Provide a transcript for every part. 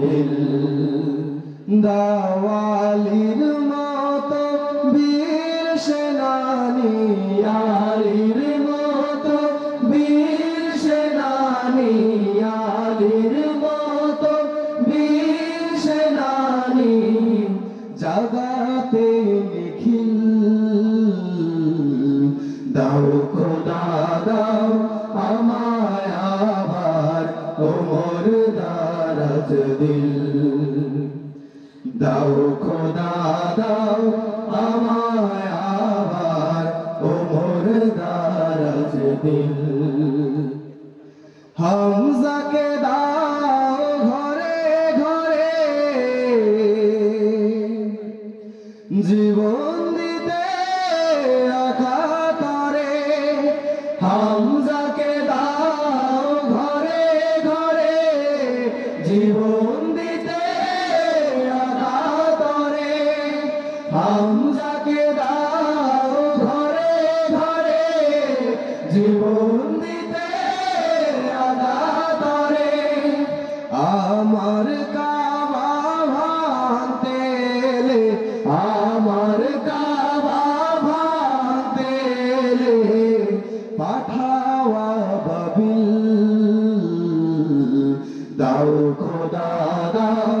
দিল দাওয়ালির মতো বীর সেনানি আলির মত বীর সেনানি। দারাজ দিল। দাও খোদা, দাও আমায় আবার ওমর দারাজ দিল। হামজাকে দাও ঘরে ঘরে। জীবন দাও খোদা দাও,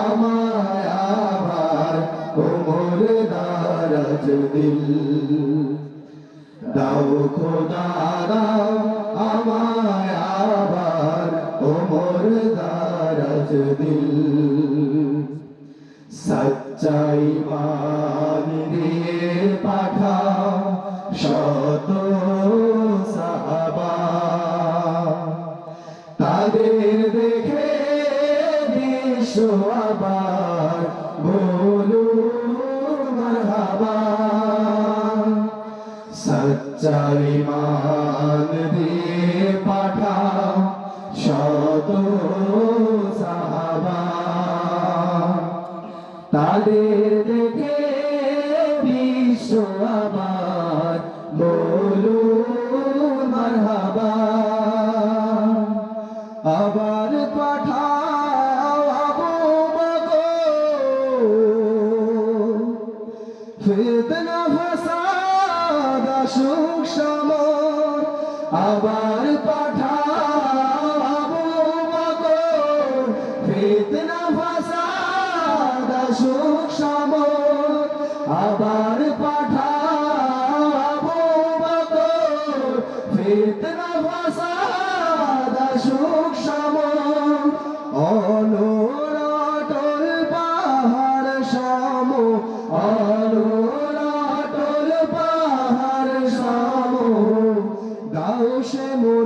আমায় আবার কোমর দারাজ দিল। দাও খোদা দাও, আমায় আবার ওমর দারাজ দিল। সচ্চাই মান বিশ্ব আবার, বলু মারহাবা। সচ্চাই মান দিয়ে পাঠাও শত তাদের দেখে বিশ্ব আবার, বলু আবার ফিতনা ফাসাদ সুখ সমর আবার পাঠাও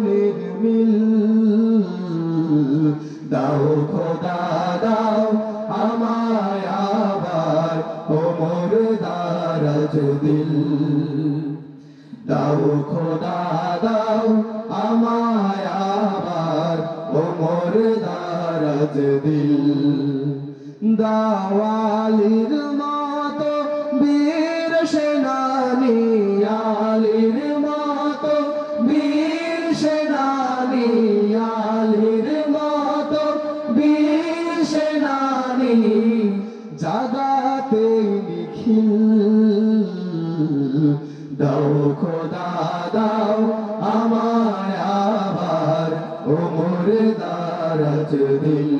মনের মিল। খোদা, দাও আমায় আবার ওমর দারাজ দিল দাও খোদা, দাও আমায় আবার দারাজ দিল দাওয়ালির মতো বীর সেনানি আলির নিখিল দাও খোদা, দাও আমায় আবার ওমর দারাজ দিল।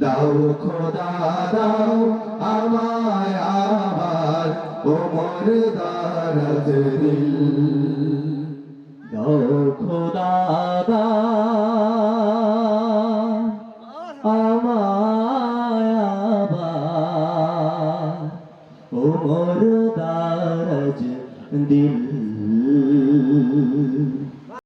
দাও খোদা, দাও আমায় আবার ওমর দারাজ দিল। ওমর দারাজ দিল